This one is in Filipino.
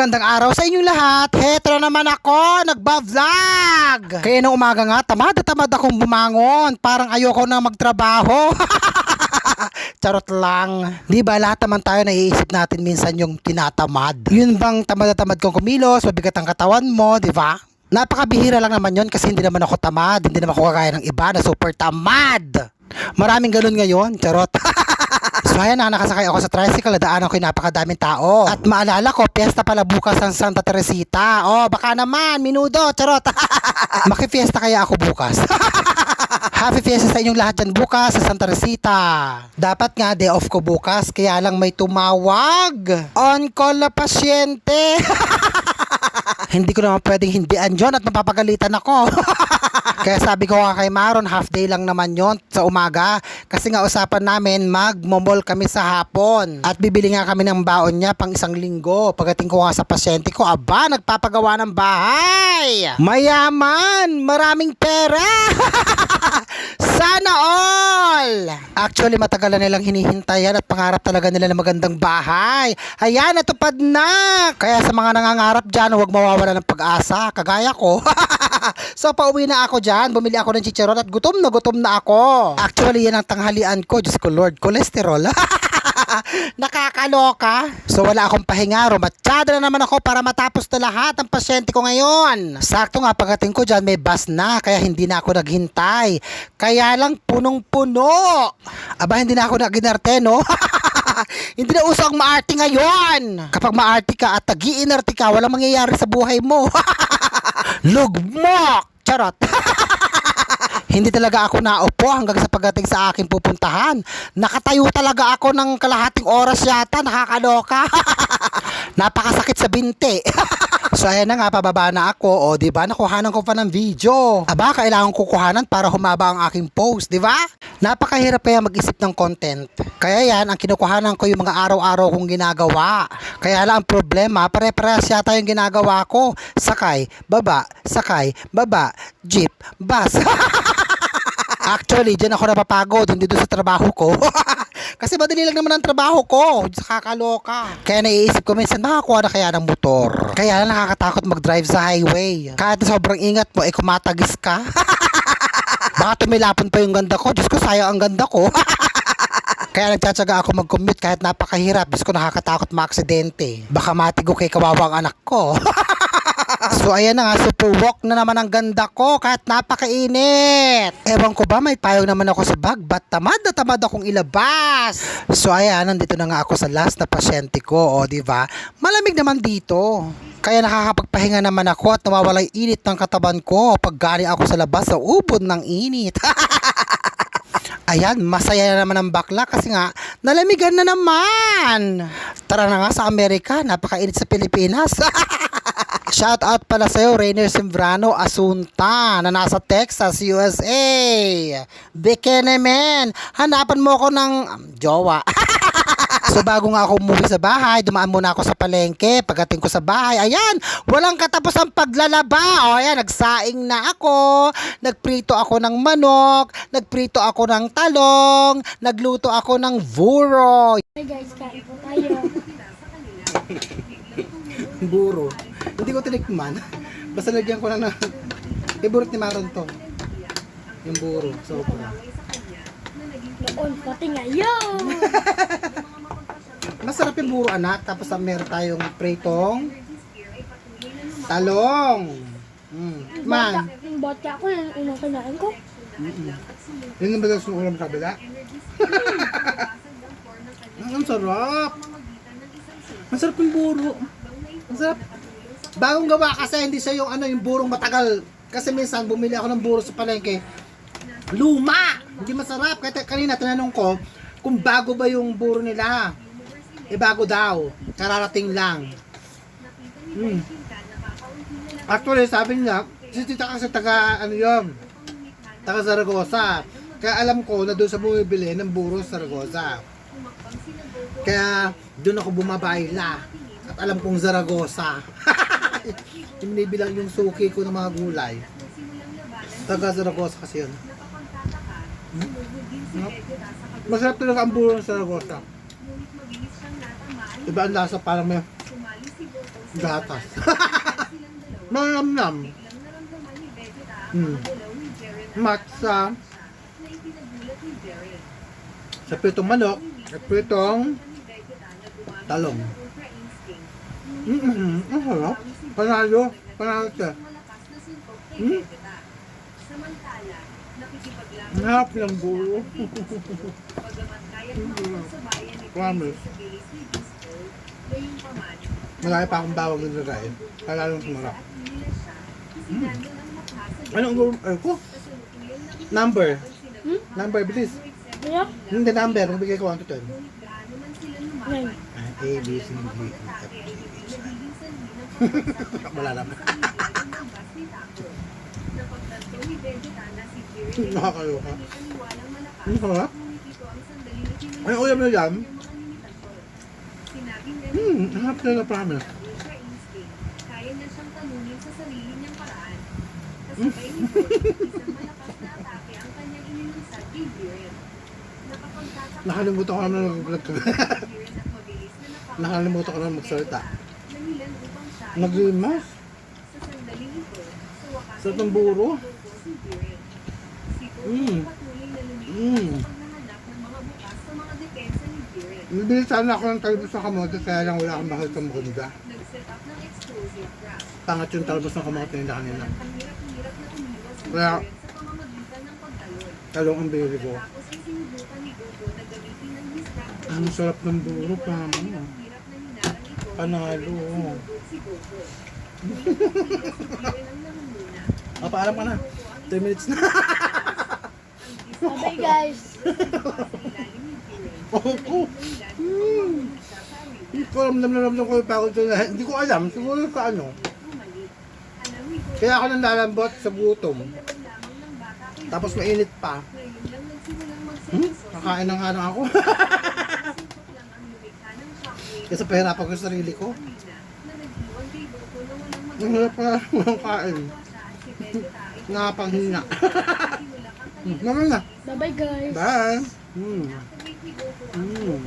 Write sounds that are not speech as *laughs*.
magandang araw sa inyong lahat. Hetero naman ako, nagba-vlog. Kaya nung umaga nga, tamad na tamad akong bumangon. Parang ayoko na magtrabaho. *laughs* Charot lang. Di ba lahat naman tayo naiisip natin minsan yung tinatamad. Yun bang tamad na tamad kong kumilos, mabigat ang katawan mo, di ba? Napakabihira lang naman yon kasi hindi naman ako tamad, hindi naman ako kagaya ng iba na super tamad. Maraming ganun ngayon, charot. *laughs* So ayan na, nakasakay ako sa tricycle, nadaanan ko napakadaming tao. At maalala ko, piyesta pala bukas ng Santa Teresita. Oh, baka naman, minudo, charot. *laughs* Makifiesta kaya ako bukas. *laughs* Happy fiesta sa inyong lahat dyan bukas sa Santa Teresita. Dapat nga, day off ko bukas, kaya lang may tumawag. On call na pasyente. *laughs* hindi ko naman pwedeng hindian yun at mapapagalitan ako. Kaya sabi ko nga kay Maron, half day lang naman yon sa umaga. Kasi nga usapan namin, magmomol kami sa hapon. At bibili nga kami ng baon niya pang isang linggo. Pagdating ko nga sa pasyente ko, aba, nagpapagawa ng bahay. Mayaman, maraming pera. *laughs* Sana all! Actually, matagal na nilang hinihintayan at pangarap talaga nila ng magandang bahay. Ayan, natupad na! Kaya sa mga nangangarap dyan, huwag mawawala ng pag-asa. Kagaya ko. *laughs* so, pauwi na ako dyan. Bumili ako ng chicharon at gutom na gutom na ako. Actually, yan ang tanghalian ko. Diyos ko, Lord, cholesterol. *laughs* Nakakaloka. So wala akong pahinga, rumatsyada na naman ako para matapos na lahat ang pasyente ko ngayon. Sakto nga pagdating ko dyan, may bus na, kaya hindi na ako naghintay. Kaya lang punong-puno. Aba, hindi na ako naginarte, no? *laughs* hindi na uso ang maarte ngayon. Kapag maarte ka at nag-iinarte ka, walang mangyayari sa buhay mo. *laughs* Lugmok! Charot. *laughs* Hindi talaga ako naupo hanggang sa pagdating sa aking pupuntahan. Nakatayo talaga ako ng kalahating oras yata, nakakaloka. *laughs* Napakasakit sa binti. *laughs* so ayan na nga, pababa na ako. O, di ba? Nakuhanan ko pa ng video. Aba, kailangan ko kuhanan para humaba ang aking post, di ba? Napakahirap kaya mag-isip ng content. Kaya yan, ang kinukuhanan ko yung mga araw-araw kong ginagawa. Kaya lang ang problema, pare-parehas yata yung ginagawa ko. Sakay, baba, sakay, baba, jeep, bus. *laughs* Actually, dyan ako napapagod, hindi doon sa trabaho ko. *laughs* Kasi madali lang naman ang trabaho ko. Kakaloka. Kaya naiisip ko minsan, makakuha na kaya ng motor. Kaya nakakatakot mag-drive sa highway. Kahit sobrang ingat mo, eh kumatagis ka. *laughs* Baka tumilapon pa yung ganda ko. Diyos ko, sayang ang ganda ko. *laughs* Kaya nagtsatsaga ako mag-commute kahit napakahirap. Diyos ko, nakakatakot maaksidente. Baka matigo kay kawawang anak ko. *laughs* So ayan na nga, super walk na naman ang ganda ko kahit napakainit. Ewan ko ba, may payong naman ako sa bag, ba't tamad na tamad akong ilabas? So ayan, nandito na nga ako sa last na pasyente ko, o di ba? Malamig naman dito. Kaya nakakapagpahinga naman ako at nawawala init ng katawan ko pag galing ako sa labas sa ubod ng init. *laughs* Ayan, masaya na naman ang bakla kasi nga, nalamigan na naman. Tara na nga sa Amerika, napakainit sa Pilipinas. *laughs* Shout out pala sa'yo, Rainer Sembrano Asunta na nasa Texas, USA. Bikini man, hanapan mo ako ng um, jowa. *laughs* so bago nga ako umuwi sa bahay, dumaan muna ako sa palengke. Pagdating ko sa bahay, ayan, walang katapos ang paglalaba. O ayan, nagsaing na ako, nagprito ako ng manok, nagprito ako ng talong, nagluto ako ng vuro. Hi guys, kain po tayo. Buro. Hindi ko tinikman. Basta lagyan ko lang na favorite ni Maron to. Yung buro. So, Noon, pati ngayon. *laughs* masarap yung buro anak. Tapos ah, meron tayong pritong talong. Mm. Man. Yung vodka ako, yung unang kinain ko. Yun yung bagas ng ulam sa kabila. *laughs* Mm, ang sarap. Masarap yung buro. Ang sarap. Bagong gawa kasi hindi siya yung ano yung burong matagal. Kasi minsan bumili ako ng buro sa palengke. Luma! Hindi masarap. Kaya kanina tinanong ko kung bago ba yung buro nila. Eh bago daw. Kararating lang. Hmm. Actually, sabi niya, si tita kasi taga, ano yun, taga Zaragoza. Kaya alam ko na doon sa bumibili ng buro sa Zaragoza. Kaya doon ako bumabayla. At alam kong Zaragoza. *laughs* binibilang yung suki ko ng mga gulay. Taga Zaragoza kasi yun. Hmm? Hmm? Masarap talaga ang buro ng Zaragoza. Iba ang lasa parang may Gatas. *laughs* Malamnam. Hmm. Matsa. Sa pritong manok. Sa pritong talong. Mm-mm. Ang harap. Panalo. Panalo siya. Hmm? Ang harap ng bulo. Promise. Malaki pa akong bawang nilagay. Kaya lalong sumarap. Mm. Anong gulo? Ay ko? Number. Number, bilis. Ano? Hindi number. Magbigay ko 1 to 10. Yan. Ah, A, B, C, D, E, F, G. Wala naman. *laughs* Nakakaloka. Ang sarap. Ano ulam na yan? Hmm, ang harap na promise. Kaya na siyang talunin sa sarili niyang paraan. Kasabay nito, isang malakas *laughs* na atake ang kanyang inilunsad kay Viren. Nakalimutan ko naman nag-vlog ka. Na nakauwi *laughs* Nakalimutan ko naman magsalita. Nagrimas? sa tamburo? Mm. Mm. Nabili sana ako ng talbos ng kamote kaya lang wala akong mahal sa maganda. Pangat yung talbos ng kamote nila kanina. Kaya-. Talong ang bili ko. Ang sarap ng buro pa. Ang nangunguna. *laughs* Ah, paalam ka na. 10 minutes na. Bye guys. *laughs* Oo. Hindi ko alam na ramdam ko yung pagod lahat. Hindi ko alam. Siguro sa ano. Kaya ako nang lalambot sa gutom. Tapos mainit pa. Hmm? Kakain na nga ako. *laughs* Kasi pahirapan ko sa sarili ko. Ang hirap pa walang kain. Nakapanghinga. *laughs* Hmm, Naman na. Bye bye guys. Bye. Ang Mm.